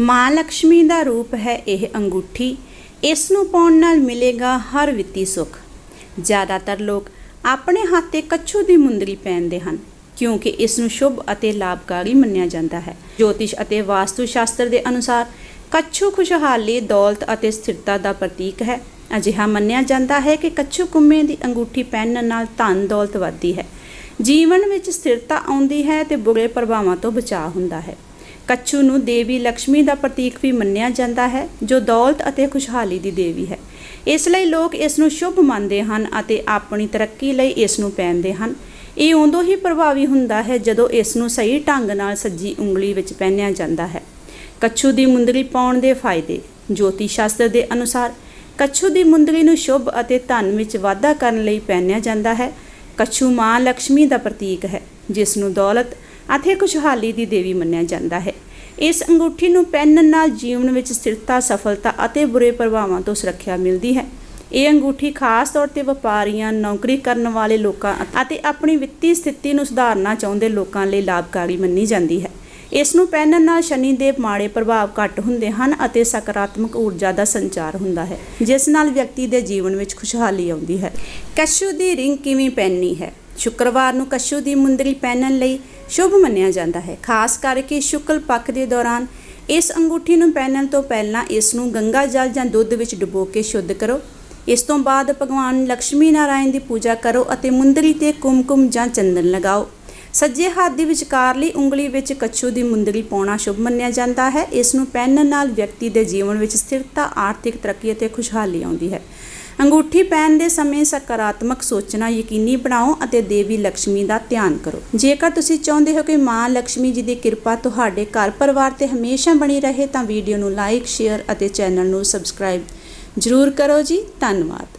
ਮਾਂ ਲక్ష్ਮੀ ਦਾ ਰੂਪ ਹੈ ਇਹ ਅੰਗੂਠੀ। ਇਸ ਨੂੰ ਪਾਉਣ ਨਾਲ ਮਿਲੇਗਾ ਹਰ ਵਿੱਤੀ ਸੁੱਖ। ਜ਼ਿਆਦਾਤਰ ਲੋਕ ਆਪਣੇ ਹੱਥ ਤੇ ਕੱਛੂ ਦੀ ਮੁੰਦਰੀ ਪਹਿਨਦੇ ਹਨ, ਕਿਉਂਕਿ ਇਸ ਨੂੰ ਸ਼ੁਭ ਅਤੇ ਲਾਭਕਾਰੀ ਮੰਨਿਆ ਜਾਂਦਾ ਹੈ। ਜੋਤਿਸ਼ ਅਤੇ ਵਾਸਤੂ ਸ਼ਾਸਤਰ ਦੇ ਅਨੁਸਾਰ ਕੱਛੂ ਖੁਸ਼ਹਾਲੀ, ਦੌਲਤ ਅਤੇ ਸਥਿਰਤਾ ਦਾ ਪ੍ਰਤੀਕ ਹੈ। ਅਜਿਹਾ ਮੰਨਿਆ ਜਾਂਦਾ ਹੈ ਕਿ ਕੱਛੂ ਕੁੰਮੇ ਦੀ ਅੰਗੂਠੀ ਪਹਿਨਣ ਨਾਲ ਧਨ ਦੌਲਤ ਵੱਧਦੀ ਹੈ। ਜੀਵਨ ਵਿੱਚ ਸਥਿਰਤਾ ਆਉਂਦੀ ਹੈ ਤੇ ਬੁਰੇ ਪ੍ਰਭਾਵਾਂ ਤੋਂ ਬਚਾਅ ਹੁੰਦਾ ਹੈ। ਕੱਛੂ ਨੂੰ ਦੇਵੀ ਲక్ష్ਮੀ ਦਾ ਪ੍ਰਤੀਕ ਵੀ ਮੰਨਿਆ ਜਾਂਦਾ ਹੈ, ਜੋ ਦੌਲਤ ਅਤੇ ਖੁਸ਼ਹਾਲੀ ਦੀ ਦੇਵੀ ਹੈ। ਇਸ ਲਈ ਲੋਕ ਇਸ ਨੂੰ ਸ਼ੁਭ ਮੰਨਦੇ ਹਨ ਅਤੇ ਆਪਣੀ ਤਰੱਕੀ ਲਈ ਇਸ ਨੂੰ ਪਹਿਨਦੇ ਹਨ। ਇਹ ਉਦੋਂ ਹੀ ਪ੍ਰਭਾਵੀ ਹੁੰਦਾ ਹੈ ਜਦੋਂ ਇਸ ਨੂੰ ਸਹੀ ਢੰਗ ਨਾਲ ਸੱਜੀ ਉਂਗਲੀ ਵਿੱਚ ਪਹਿਨਿਆ ਜਾਂਦਾ ਹੈ। ਕੱਛੂ ਦੀ ਮੁੰਦਰੀ ਪਾਉਣ ਦੇ ਫਾਇਦੇ, ਜੋਤੀ ਸ਼ਾਸਤਰ ਦੇ ਅਨੁਸਾਰ ਕੱਛੂ ਦੀ ਮੁੰਦਰੀ ਨੂੰ ਸ਼ੁਭ ਅਤੇ ਧਨ ਵਿੱਚ ਵਾਧਾ ਕਰਨ ਲਈ ਪਹਿਨਿਆ ਜਾਂਦਾ ਹੈ। ਕੱਛੂ ਮਾਂ ਲక్ష్ਮੀ ਦਾ ਪ੍ਰਤੀਕ ਹੈ ਜਿਸ ਨੂੰ ਦੌਲਤ ਅਤੇ ਖੁਸ਼ਹਾਲੀ ਦੀ ਦੇਵੀ ਮੰਨਿਆ ਜਾਂਦਾ ਹੈ। ਇਸ ਅੰਗੂਠੀ ਨੂੰ ਪਹਿਨਣ ਨਾਲ ਜੀਵਨ ਵਿੱਚ ਸਥਿਰਤਾ, ਸਫਲਤਾ ਅਤੇ ਬੁਰੇ ਪ੍ਰਭਾਵਾਂ ਤੋਂ ਸੁਰੱਖਿਆ ਮਿਲਦੀ ਹੈ। ਇਹ ਅੰਗੂਠੀ ਖਾਸ ਤੌਰ ਤੇ ਵਪਾਰੀਆਂ, ਨੌਕਰੀ ਕਰਨ ਵਾਲੇ ਲੋਕਾਂ ਅਤੇ ਆਪਣੀ ਵਿੱਤੀ ਸਥਿਤੀ ਨੂੰ ਸੁਧਾਰਨਾ ਚਾਹੁੰਦੇ ਲੋਕਾਂ ਲਈ ਲਾਭਕਾਰੀ ਮੰਨੀ ਜਾਂਦੀ ਹੈ। ਇਸ ਨੂੰ ਪਹਿਨਣ ਨਾਲ ਸ਼ਨੀ ਦੇ ਮਾੜੇ ਪ੍ਰਭਾਵ ਘੱਟ ਹੁੰਦੇ ਹਨ ਅਤੇ ਸਕਾਰਾਤਮਕ ਊਰਜਾ ਦਾ ਸੰਚਾਰ ਹੁੰਦਾ ਹੈ, ਜਿਸ ਨਾਲ ਵਿਅਕਤੀ ਦੇ ਜੀਵਨ ਵਿੱਚ ਖੁਸ਼ਹਾਲੀ ਆਉਂਦੀ ਹੈ। ਕਸ਼ੂ ਦੀ ਰਿੰਗ ਕਿਵੇਂ ਪਹਿਨਣੀ ਹੈ? ਸ਼ੁੱਕਰਵਾਰ ਨੂੰ ਕੱਛੂ ਦੀ ਮੁੰਦਰੀ ਪਹਿਨਣ ਲਈ ਸ਼ੁਭ ਮੰਨਿਆ ਜਾਂਦਾ ਹੈ। ਖਾਸ ਕਰਕੇ ਸ਼ੁਕਲ ਪੱਖ ਦੇ ਦੌਰਾਨ ਇਸ ਅੰਗੂਠੀ ਨੂੰ ਪਹਿਨਣ ਤੋਂ ਪਹਿਲਾਂ ਇਸ ਨੂੰ ਗੰਗਾ ਜਲ ਜਾਂ ਦੁੱਧ ਵਿੱਚ ਡੁਬੋ ਕੇ ਸ਼ੁੱਧ ਕਰੋ। ਇਸ ਤੋਂ ਬਾਅਦ ਭਗਵਾਨ ਲక్ష్ਮੀ ਨਾਰਾਇਣ ਦੀ ਪੂਜਾ ਕਰੋ ਅਤੇ ਮੁੰਦਰੀ ਤੇ ਕੁਮਕੁਮ ਜਾਂ ਚੰਦਨ ਲਗਾਓ। ਸੱਜੇ ਹੱਥ ਦੀ ਵਿਚਕਾਰਲੀ ਉਂਗਲੀ ਵਿੱਚ ਕੱਛੂ ਦੀ ਮੁੰਦਰੀ ਪਾਉਣਾ ਸ਼ੁਭ ਮੰਨਿਆ ਜਾਂਦਾ ਹੈ। ਇਸ ਨੂੰ ਪਹਿਨਣ ਨਾਲ ਵਿਅਕਤੀ ਦੇ ਜੀਵਨ ਵਿੱਚ ਸਥਿਰਤਾ, ਆਰਥਿਕ ਤਰੱਕੀ ਅਤੇ ਖੁਸ਼ਹਾਲੀ ਆਉਂਦੀ ਹੈ। ਅੰਗੂਠੀ ਪਹਿਨ ਦੇ ਸਮੇਂ ਸਕਾਰਾਤਮਕ ਸੋਚਣਾ ਯਕੀਨੀ ਬਣਾਓ ਅਤੇ ਦੇਵੀ ਲక్ష్ਮੀ ਦਾ ਧਿਆਨ ਕਰੋ। ਜੇਕਰ ਤੁਸੀਂ ਚਾਹੁੰਦੇ ਹੋ ਕਿ ਮਾਂ ਲక్ష్ਮੀ ਜੀ ਦੀ ਕਿਰਪਾ ਤੁਹਾਡੇ ਘਰ ਪਰਿਵਾਰ ਤੇ ਹਮੇਸ਼ਾ ਬਣੀ ਰਹੇ ਤਾਂ ਵੀਡੀਓ ਨੂੰ ਲਾਈਕ, ਸ਼ੇਅਰ ਅਤੇ ਚੈਨਲ ਨੂੰ ਸਬਸਕ੍ਰਾਈਬ ਜ਼ਰੂਰ ਕਰੋ ਜੀ। ਧੰਨਵਾਦ।